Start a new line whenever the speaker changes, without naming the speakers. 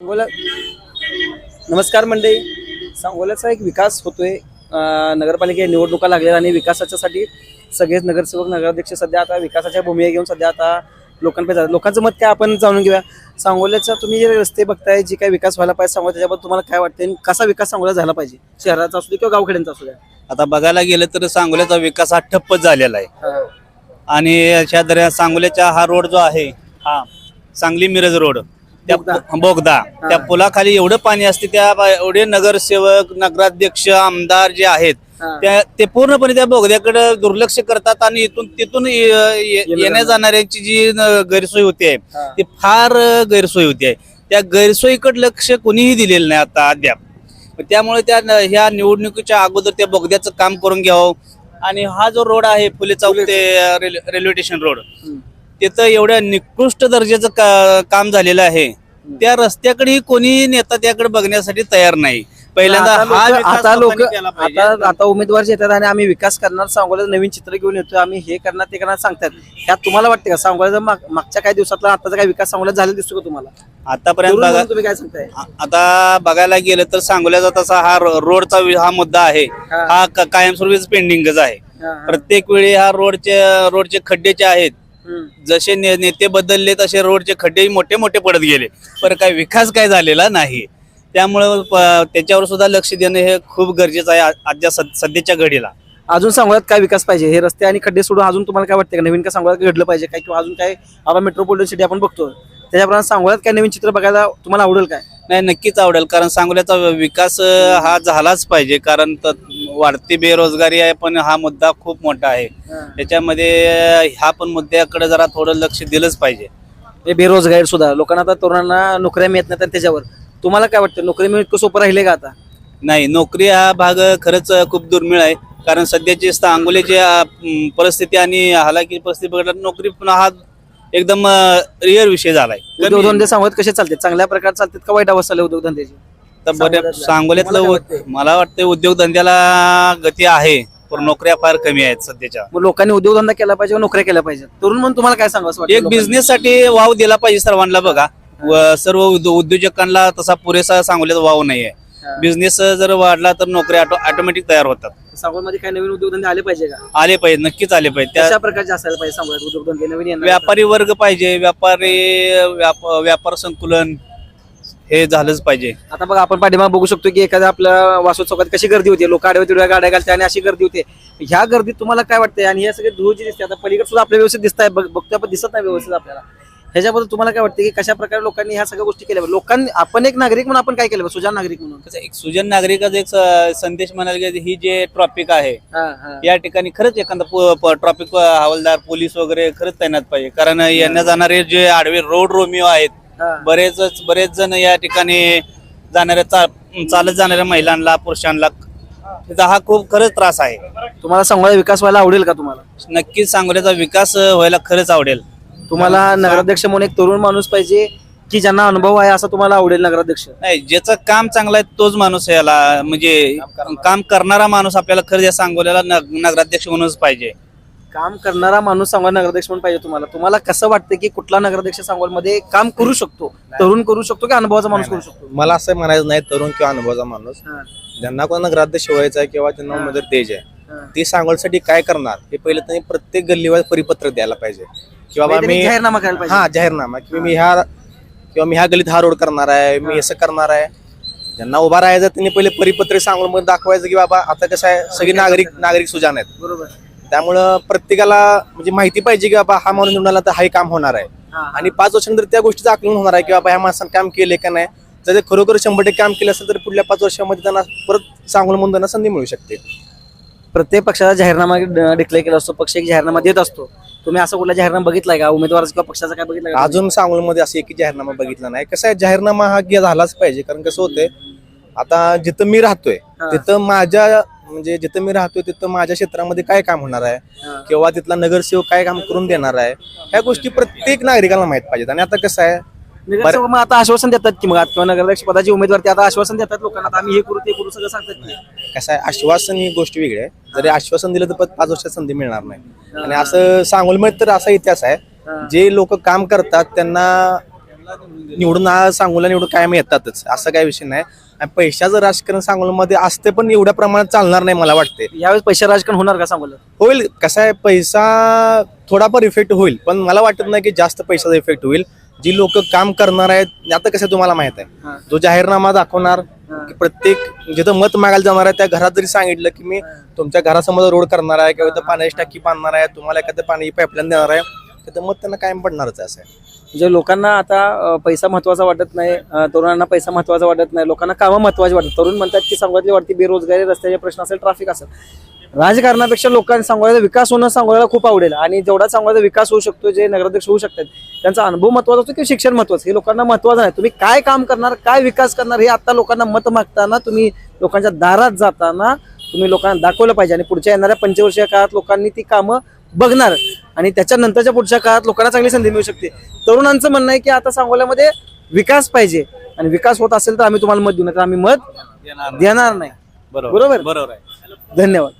सांगोला नमस्कार मंडळी. सांगोल्याचा एक विकास होतोय. नगरपालिका निवडणुका लागलेल्या आणि विकासाच्यासाठी सगळेच नगरसेवक नगराध्यक्ष सध्या आता विकासाच्या भूमिका घेऊन सध्या आता लोकांकडे जातात. लोकांचं मत काय आपण जाणून घेऊया. सांगोल्याचा तुम्ही जे रस्ते बघताय जी काय विकास व्हायला पाहिजे सांगोला त्याच्याबद्दल तुम्हाला काय वाटतं आणि कसा विकास सांगोला झाला पाहिजे? शहराचा असू दे किंवा गावखेड्यांचा असू द्या
आता बघायला गेलं तर सांगोल्याचा विकास हा ठप्पच झालेला आहे. आणि अशा दरम्यान सांगोल्याचा हा रोड जो आहे हा. सांगली मिरज रोड त्या
बोगदा.
त्या पुलाखाली एवढं पाणी असते त्या एवढे नगरसेवक नगराध्यक्ष आमदार जे आहेत. त्या ते पूर्णपणे त्या बोगद्याकडे दुर्लक्ष करतात आणि इथून तिथून येण्या जाणाऱ्यांची जी गैरसोय होते. ती फार गैरसोय होते त्या गैरसोयीकडे लक्ष कोणीही दिलेलं नाही आता अद्याप त्यामुळे त्या ह्या निवडणुकीच्या अगोदर त्या बोगद्याचं काम करून घ्यावं आणि हा जो रोड आहे फुले चौक ते रेल- रेल्वे स्टेशन रोड. तिथं एवढ्या निकृष्ट दर्जाचं का- काम झालेलं आहे त्या रस्त्याकडेही कोणी नेता त्याकडे बघण्यासाठी तयार नाही पहिल्यांदा
आता
हा
लोकं- आता लोक. आता आता उमेदवार जे येतात आणि आम्ही विकास करणार सांगोल्याचं नवीन चित्र घेऊन येतो आम्ही हे करणार ते करणार सांगतात ह्यात तुम्हाला वाटते का सांगोल्याचा माग- मागच्या काही दिवसातला आताचा काही विकास सांगोल्यात झालेला दिसतो का तुम्हाला
आतापर्यंत
तुम्ही काय सांगताय
आता बघायला गेलं तर सांगोल्याचा तसा हा रोडचा हा मुद्दा आहे
हा.
कायमस्वरूपीच पेंडिंगच आहे. प्रत्येक वेळी हा रोडचे रोडचे खड्डे जे आहेत. जसे ने- नेते बदलले तसे रोडचे खड्डेही मोठे मोठे पडत गेले. पण काय विकास काय झालेला नाही. त्यामुळं त्याच्यावर सुद्धा लक्ष देणं हे खूप गरजेचं आहे आजच्या सध्याच्या घडीला.
अजून सांगोल्यात काय विकास पाहिजे? हे रस्ते आणि खड्डे सोडून अजून तुम्हाला काय वाटतं का? नवीन काय सांगोल्यात घडलं पाहिजे? काय किंवा अजून काय आता मेट्रोपॉलिटन सिटी आपण बघतो त्याच्याप्रमाणे सांगोल्यात काय नवीन चित्र बघायला तुम्हाला आवडेल काय?
नाही नक्कीच आवडेल. कारण सांगोल्याचा विकास हा झालाच पाहिजे. कारण वाढती बेरोजगारी आहे पण हा मुद्दा खूप मोठा आहे. त्याच्यामध्ये ह्या पण मुद्द्याकडे जरा थोडं लक्ष दिलंच पाहिजे.
हे बेरोजगार सुद्धा लोकांना आता तरुणांना नोकऱ्या मिळत नाही त्याच्यावर. तुम्हाला काय वाटतं नोकरी मिळत सोपं राहिले का आता?
नाही नोकरी हा भाग खरंच खूप दुर्मिळ आहे. कारण सध्याची सांगोलीची अं, परिस्थिती आणि हालाकी परिस्थिती बघितलं तर नोकरी पुन्हा हा एकदम रिअर विषय झालाय.
उद्योगधंदे सांगत कसे चालते चांगल्या प्रकारे चालतात का वाईट अवस्था उद्योगधंद्याची?
तर बऱ्या. सांगोल्यातलं उ-? मला वाटतं उद्योगधंद्याला गती आहे पण नोकऱ्या फार कमी आहेत सध्याच्या.
मग लोकांनी उद्योगधंदा केला पाहिजे का नोकऱ्या केल्या पाहिजे तरुण म्हणून तुम्हाला काय सांगा
एक बिझनेस साठी वाव दिला पाहिजे सर्वांना बघा. व सर्व उद्यो- उद्योजकांना तसा पुरेसा सांगोल्यात वाव नाहीये. बिझनेस जर वाढला तर नोकऱ्या ऑटोमॅटिक तयार होतात.
सांगोलमध्ये काही नवीन उद्योगधंदे आले पाहिजे का?
आले पाहिजे नक्कीच आले पाहिजे त्या
कशा प्रकारचे असायला पाहिजे सांगोल्यात उद्योगधंदे? नवीन येणार
व्यापारी वर्ग पाहिजे व्यापारी व्याप- व्यापार संकुलन हे झालंच पाहिजे
आता बघा आपण पाठीमाग बघू शकतो की एखाद्या आपल्या वासू चौकात कशी गर्दी होती लोक आडव्या तिडव्या गाड्या घालते आणि अशी गर्दी होते ह्या गर्दीत तुम्हाला काय वाटतंय आणि हे सगळे धूळ जी दिसते आता पलीकडे सुद्धा आपल्या व्यवस्थित दिसत आहे बघतोय आपण दिसत नाही व्यवस्थित आपल्याला ह्याच्याबद्दल तुम्हाला काय वाटतं की कशा प्रकारे लोकांनी ह्या सगळ्या गोष्टी केल्या? लोकांनी आपण एक नागरिक म्हणून आपण काय केलं? सुजाण नागरिक म्हणून
कसं एक सुजन नागरिकाचा एक स- संदेश म्हणायला गेलं ही जे ट्रॉफिक आहे
हा, हा.
या ठिकाणी खरंच एखादा ट्रॉफिक हवालदार पोलीस वगैरे खरंच तैनात पाहिजे कारण येण्या जाणारे जे आडवे रोड रोमिओ आहेत. बरेच बरेच जण या ठिकाणी जाणाऱ्या चा- चालत जाणाऱ्या महिलांना पुरुषांना त्याचा हा खूप खरंच त्रास आहे.
तुम्हाला सांगोला विकास व्हायला आवडेल का तुम्हाला?
नक्कीच सांगोल्याचा विकास व्हायला खरंच आवडेल.
तुम्हाला नगराध्यक्ष म्हणून एक तरुण माणूस पाहिजे की ज्यांना अनुभव आहे असं तुम्हाला आवडेल नगराध्यक्ष?
नाही ज्याचं काम चांगलं आहे तोच माणूस याला म्हणजे काम करणारा माणूस आपल्याला खरंच या सांगोल्याला नग- नगराध्यक्ष म्हणूनच पाहिजे.
काम करणारा माणूस सांगोला नगराध्यक्ष म्हणून पाहिजे तुम्हाला. तुम्हाला कसं वाटतं की कुठला नगराध्यक्ष सांगोलमध्ये काम करू शकतो? तरुण करू शकतो की अनुभवाचा माणूस करू शकतो?
मला असं म्हणायचं नाही तरुण किंवा अनुभवाचा माणूस.
हा,
ज्यांना कोणा ग्राध्य व्हायचा आहे किंवा त्यांना उमेदवार द्यायचे आहे
हा.
ते सांगोलसाठी काय करणार? हे पहिले त्यांनी प्रत्येक गल्लीवर परिपत्रक द्यायला पाहिजे. की बाबा
काहीतरी
मी
जाहीरनामा करायला पाहिजे.
हा जाहीरनामा. की मी ह्या किंवा मी ह्या गलीत हा रोड करणार आहे मी असं करणार आहे. ज्यांना उभा राहायचं त्यांनी पहिले परिपत्रक सांगोलमध्ये दाखवायचं की बाबा आता कसं आहे सगळे नागरिक नागरिक सुजान आहेत.
बरोबर.
त्यामुळं प्रत्येकाला म्हणजे माहिती पाहिजे की बाबा हा माणूस निवडून आला तर हाही काम होणार आहे.
हा, हा.
आणि पाच वर्षानंतर त्या गोष्टीचं आकलन होणार आहे की बाबा ह्या माणसानं काम केले का नाही. जर ते खरोखर शंभर टक्के काम केलं असेल तर पुढल्या पाच वर्षामध्ये त्यांना परत सांगून म्हणून त्यांना संधी मिळू शकते.
प्रत्येक पक्षाचा जाहीरनामा डिक्लेअर केला असतो पक्ष एक जाहीरनामा देत असतो. तुम्ही असं कुठला जाहीरनामा बघितलाय का? उमेदवाराचा किंवा पक्षाचा काय बघितलं
अजून सांगोलमध्ये असं एकही जाहीरनामा बघितला नाही. कसं आहे जाहीरनामा हा झालाच पाहिजे कारण कसं होतंय आता जिथं मी राहतोय
हा.
तिथं माझ्या म्हणजे जिथं मी राहतोय तिथं माझ्या क्षेत्रामध्ये काय काम होणार आहे. किंवा तिथला नगरसेवक काय काम करून देणार आहे? ह्या गोष्टी प्रत्येक नागरिकाला माहीत पाहिजेत. आणि आता कसं आहे
नगरसेवक मग आता आश्वासन देतात की मग किंवा नगराध्यक्ष पदाचे उमेदवार ते आता आश्वासन देतात लोकांना आता आम्ही हे करू ते करू सगळं सांगतात की.
कसं आहे आश्वासन ही गोष्ट वेगळी आहे. जरी आश्वासन दिलं तर पाच वर्षात संधी मिळणार नाही. आणि असं सांगोलमध्ये तर असा इतिहास आहे जे लोक काम करतात त्यांना निवडून सांगोला निवडून कायम येतातच. असं काही विषय नाही. आणि पैशाचं राजकारण सांगोलामध्ये असते पण एवढ्या प्रमाणात चालणार नाही मला वाटते.
यावेळेस पैसे राजकारण होणार का सांगोला?
होईल. कसं आहे पैसा थोडाफार इफेक्ट होईल. पण मला वाटत नाही की जास्त पैशाचा इफेक्ट होईल. जी लोक काम करणार आहेत आता कसं तुम्हाला माहीत. आहे. जो जाहीरनामा दाखवणार की प्रत्येक जिथं मत मागायला जाणार आहे त्या घरात जरी सांगितलं की मी तुमच्या घरासमोर रोड करणार आहे किंवा इथं पाण्याची टाकी बांधणार आहे तुम्हाला एखादं पाणी पाईपलाईन देणार आहे तिथं मत त्यांना कायम पडणारच आहे असं आहे.
म्हणजे लोकांना आता पैसा महत्त्वाचा वाटत नाही तरुणांना पैसा महत्त्वाचा वाटत नाही लोकांना कामं महत्वाची वाटत तरुण म्हणतात की सांगोल्यातली वाढती बेरोजगारी रस्त्याचे प्रश्न असेल ट्राफिक असेल. राजकारणापेक्षा लोकांनी सांगोल्याचा विकास होणं सांगोल्याला खूप आवडेल आणि जेवढा सांगोल्याचा विकास होऊ शकतो जे नगराध्यक्ष होऊ शकतात त्यांचा अनुभव महत्त्वाचा असतो किंवा शिक्षण महत्वाचं. हे लोकांना महत्वाचं नाही. तुम्ही काय काम करणार काय विकास करणार हे आता लोकांना मत मागताना तुम्ही लोकांच्या दारात जाताना तुम्ही लोकांना दाखवलं पाहिजे आणि पुढच्या येणाऱ्या पंचवर्षीय काळात लोकांनी ती कामं बघणार. आणि त्याच्यानंतरच्या पुढच्या काळात लोकांना चांगली संधी मिळू शकते. तरुणांचं म्हणणं आहे की आता सांगोल्यामध्ये विकास पाहिजे. आणि विकास होत असेल तर आम्ही तुम्हाला मत देऊ नाही तर आम्ही मत देणार नाही.
बरोबर.
बरोबर?
बरोबर आहे.
धन्यवाद.